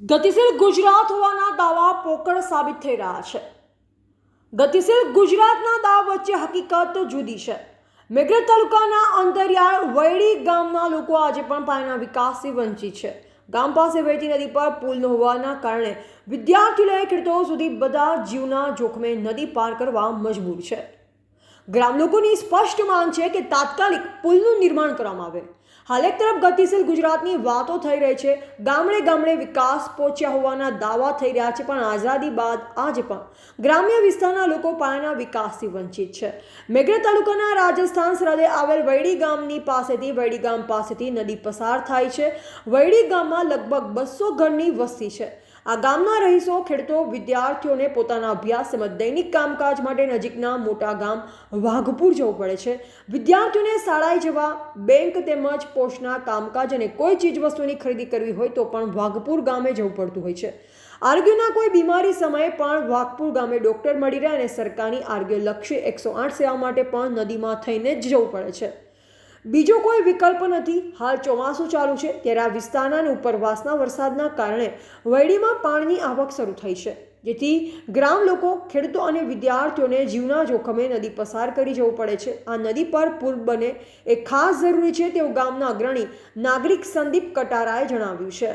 ગતિશીલ ગુજરાત હોવાના દાવા પોકળ સાબિત થઈ રહ્યા છે. ગતિશીલ ગુજરાતના દાવ વચ્ચે હકીકત જુદી છે. મેઘરજ તાલુકાના અંતરિયાળ વૈડી ગામના લોકો આજે પણ પાણીના વિકાસથી વંચિત છે. ગામ પાસે વહેતી નદી પર પુલ ન હોવાના કારણે વિદ્યાર્થી લઈ ખેડૂતો સુધી બધા જીવના જોખમે નદી પાર કરવા મજબૂર છે. ગ્રામ લોકોની સ્પષ્ટ માંગ છે કે તાત્કાલિક પુલનું નિર્માણ કરવામાં આવે. હાલ એક તરફ ગતિશીલ ગુજરાતની વાતો થઈ રહી છે. ગામડે ગામડે વિકાસ પહોંચ્યા હોવાના દાવા થઈ રહ્યા છે, પણ આઝાદી બાદ આજે પણ ગ્રામ્ય વિસ્તારના લોકો પાયાના વિકાસથી વંચિત છે. મેઘરજ તાલુકાના રાજસ્થાન સરહદે આવેલ વૈડી ગામની પાસેથી, વૈડી ગામ પાસેથી નદી પસાર થાય છે. વૈડી ગામમાં લગભગ બસો ઘરની વસ્તી છે. આ ગામના રહીશો ખેડૂતો વિદ્યાર્થીઓને પોતાના અભ્યાસ તેમજ દૈનિક કામકાજ માટે નજીકના મોટા ગામ વાઘપુર જવું પડે છે. વિદ્યાર્થીઓને શાળાએ જવા, બેંક તેમજ પોસ્ટના કામકાજ અને કોઈ ચીજ વસ્તુની ખરીદી કરવી હોય તો પણ વાઘપુર ગામે જવું પડતું હોય છે. આરોગ્યના કોઈ બીમારી સમયે પણ વાઘપુર ગામે ડૉક્ટર મળી રહે અને સરકારની આરોગ્યલક્ષી એકસો આઠ સેવા માટે પણ નદીમાં થઈને જ જવું પડે છે. બીજો કોઈ વિકલ્પ નથી. હાલ ચોમાસું ચાલુ છે ત્યારે આ વિસ્તારના અને ઉપરવાસના વરસાદના કારણે વૈડીમાં પાણીની આવક શરૂ થઈ છે. જેથી ગ્રામ લોકો, ખેડૂતો અને વિદ્યાર્થીઓને જીવના જોખમે નદી પસાર કરી જવું પડે છે. આ નદી પર પુલ બને એ ખાસ જરૂરી છે તેવું ગામના અગ્રણી નાગરિક સંદીપ કટારાએ જણાવ્યું છે.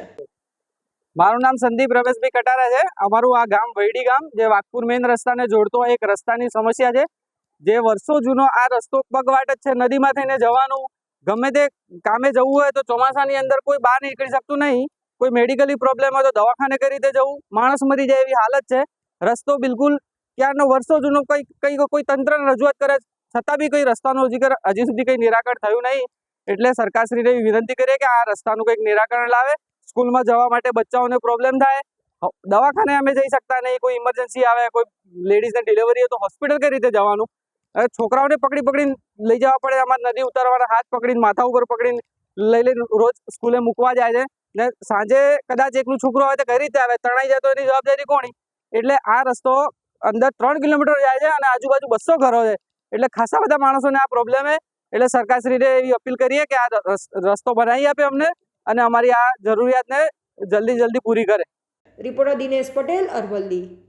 મારું નામ સંદીપ રમેશભાઈ કટારા છે. અમારું આ ગામ વૈડી ગામ, જે વાઘપુર મેઇન રસ્તાને જોડતો એક રસ્તાની સમસ્યા છે. જે વર્ષો જૂનો આ રસ્તો પગવાટ જ છે. નદીમાં થઈને જવાનું ગમે તે કામે જવું હોય તો ચોમાસાની અંદર કોઈ બહાર નીકળી શકતું નહીં. કોઈ મેડિકલી પ્રોબ્લેમ હોય તો દવાખાને કઈ રીતે જવું? માણસ મરી જાય એવી હાલત છે. રસ્તો બિલકુલ ક્યારનો વર્ષો જૂનો કંઈ કંઈ કોઈ તંત્રને રજૂઆત કરે છતાં બી કઈ રસ્તાનું હજી હજી સુધી કંઈ નિરાકરણ થયું નહીં. એટલે સરકારશ્રીને એવી વિનંતી કરીએ કે આ રસ્તાનું કંઈક નિરાકરણ લાવે. સ્કૂલમાં જવા માટે બચ્ચાઓને પ્રોબ્લેમ થાય. દવાખાને અમે જઈ શકતા નહીં. કોઈ ઇમરજન્સી આવે, કોઈ લેડીઝને ડિલિવરી હોય તો હોસ્પિટલ કઈ રીતે જવાનું? હવે છોકરાઓને પકડી પકડીને લઈ જવા પડે. અમારે નદી ઉતારવાના હાથ પકડીને, માથા ઉપર પકડીને લઈ લઈને રોજ સ્કૂલે મૂકવા જાય છે. ને સાંજે કદાચ એકનું છોકરો હોય તો કઈ રીતે આવે? તણાઈ જાય તો એની જવાબદારી કોની? એટલે આ રસ્તો અંદર ત્રણ કિલોમીટર જાય છે અને આજુબાજુ બસો ઘરો છે. એટલે ખાસા બધા માણસોને આ પ્રોબ્લેમ એટલે સરકારશ્રીને એવી અપીલ કરીએ કે આ રસ- રસ્તો બનાવી આપે અમને અને અમારી આ જરૂરિયાતને જલ્દી જલ્દી પૂરી કરે. રિપોર્ટર દિનેશ પટેલ, અરવલ્લી.